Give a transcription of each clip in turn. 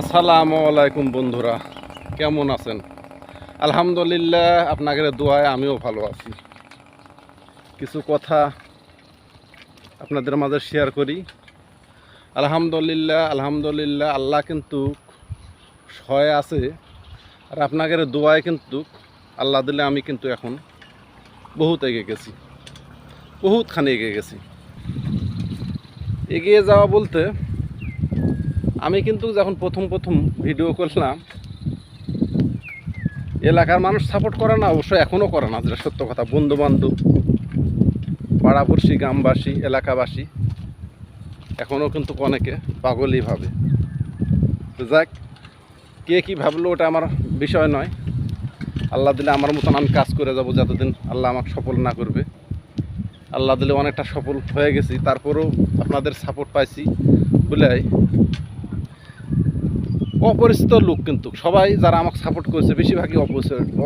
আসসালামু আলাইকুম বন্ধুরা, কেমন আছেন? আলহামদুলিল্লাহ, আপনাদের দোয়ায় আমিও ভালো আছি। কিছু কথা আপনাদের মাঝে শেয়ার করি। আলহামদুলিল্লাহ আলহামদুলিল্লাহ, আল্লাহ কিন্তু সহায় আছে, আর আপনাদের দোয়ায় কিন্তু আল্লাহ দিলে আমি কিন্তু এখন বহুত এগিয়ে গেছি, বহুতখানি এগিয়ে গেছি। এগিয়ে যাওয়া বলতে আমি কিন্তু যখন প্রথম প্রথম ভিডিও করলাম, এলাকার মানুষ সাপোর্ট করে না, অবশ্য এখনও করে না, যেটা সত্য কথা। বন্ধু বান্ধব পাড়াপড়শি, গ্রামবাসী, এলাকাবাসী এখনও কিন্তু অনেকে পাগলই ভাবে। যাক, কে কী ভাবলো ওটা আমার বিষয় নয়। আল্লাহ দিলে আমার মতন আমি কাজ করে যাব যতদিন আল্লাহ আমাকে সফল না করবে। আল্লাহ দিলে অনেকটা সফল হয়ে গেছি, তারপরেও আপনাদের সাপোর্ট পাইছি বলে অপরিচিত লোক কিন্তু, সবাই যারা আমাকে সাপোর্ট করেছে, বেশিরভাগই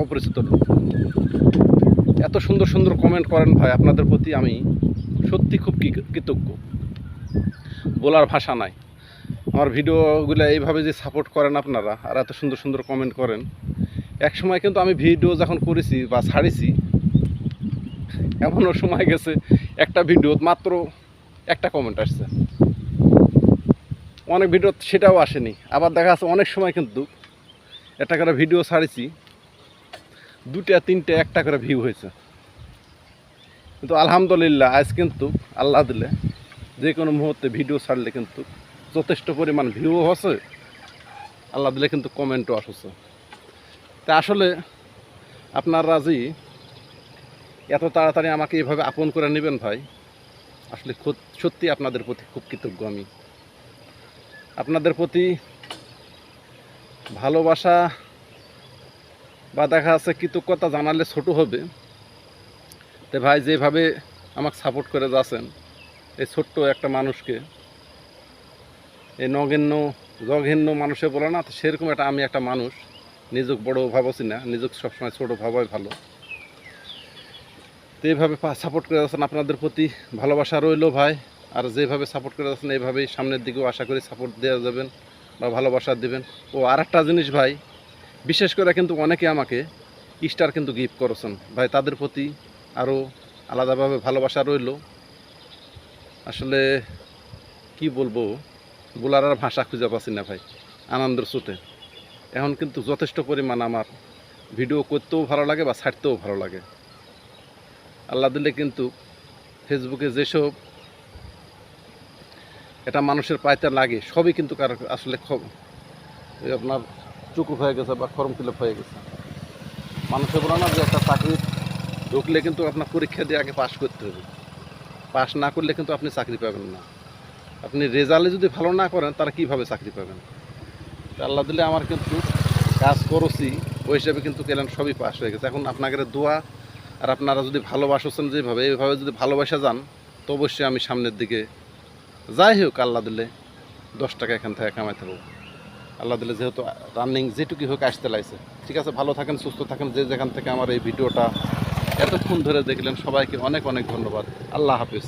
অপরিচিত লোক। এত সুন্দর সুন্দর কমেন্ট করেন ভাই, আপনাদের প্রতি আমি সত্যি খুব কৃতজ্ঞ। বলার ভাষা নাই। আমার ভিডিওগুলো এইভাবে যে সাপোর্ট করেন আপনারা, আর এত সুন্দর সুন্দর কমেন্ট করেন এক সময় কিন্তু আমি ভিডিও যখন করেছি বা ছাড়েছি, এমনও সময় গেছে, একটা ভিডিও মাত্র একটা কমেন্ট আসছে। অনেক ভিডিও সেটাও আসেনি। আবার দেখা যাচ্ছে অনেক সময় কিন্তু একটা করে ভিডিও ছাড়েছি দুটা তিনটে, একটা করে ভিউ হয়েছে। কিন্তু আলহামদুলিল্লাহ, আজ কিন্তু আল্লাহ দিলে যে কোনো মুহূর্তে ভিডিও ছাড়লে কিন্তু যথেষ্ট পরিমাণ ভিউ হচ্ছে, আল্লাহ দিলে কিন্তু কমেন্টও আসছে। তা আসলে আপনার রাজি? এত তাড়াতাড়ি আমাকে এভাবে আপন করে নেবেন ভাই? আসলে সত্যি আপনাদের প্রতি খুব কৃতজ্ঞ আমি। আপনাদের প্রতি ভালোবাসা বা দেখা যাচ্ছে কৃতজ্ঞতা জানালে ছোট হবে। তো ভাই যেভাবে আমাকে সাপোর্ট করে যাচ্ছেন, এই ছোট্ট একটা মানুষকে, এই নগণ্য, জঘেন্য মানুষে বলে না, তো সেরকম একটা আমি একটা মানুষ, নিজক বড় ভাবছি না, নিজক সবসময় ছোটো ভাবাই ভালো। তো এইভাবে সাপোর্ট করে যাচ্ছেন, আপনাদের প্রতি ভালোবাসা রইল ভাই। আর যেভাবে সাপোর্ট করে যাচ্ছেন, এইভাবেই সামনের দিকেও আশা করি সাপোর্ট দেওয়া যাবেন বা ভালোবাসা দেবেন। ও আর একটা জিনিস ভাই, বিশেষ করে কিন্তু অনেকে আমাকে স্টার কিন্তু গিফট করেছেন। ভাই, তাদের প্রতি আরও আলাদাভাবে ভালোবাসা রইল। আসলে কি বলব বলার আর ভাষা খুঁজে পাচ্ছি না ভাই, আনন্দের চোটে এখন কিন্তু যথেষ্ট পরিমাণ আমার ভিডিও করতেও ভালো লাগে বা ছাড়তেও ভালো লাগে। আল্লাহ দিলে কিন্তু ফেসবুকে যেসব এটা মানুষের পাইতে লাগে, সবই কিন্তু কার আসলে আপনার চুকু হয়ে গেছে বা ফর্ম ফিল হয়ে গেছে। মানুষের বলে না যে একটা চাকরি ঢুকলে কিন্তু আপনার পরীক্ষা দিয়ে আগে পাশ করতে হবে। পাশ না করলে কিন্তু আপনি চাকরি পাবেন না। আপনি রেজাল্টে যদি ভালো না করেন তারা কীভাবে চাকরি পাবেন? আল্লাহ দিলে আমার কিন্তু কাজ করছি, ওই হিসাবে কিন্তু কেলেন সবই পাস হয়ে গেছে। এখন আপনাদের দোয়া, আর আপনারা যদি ভালোবাসছেন যেভাবে, এইভাবে যদি ভালোবাসা যান, তো অবশ্যই আমি সামনের দিকে যাই হোক, আল্লাহ দিলে দশ টাকা এখান থেকে কামাইতে পারব আল্লাহ দিলে যেহেতু রানিং যেটুকু হোক আসতে লাগছে। ঠিক আছে, ভালো থাকেন, সুস্থ থাকেন, যে যেখান থেকে আমার এই ভিডিওটা এতক্ষণ ধরে দেখলেন, সবাইকে অনেক অনেক ধন্যবাদ। আল্লাহ হাফিজ।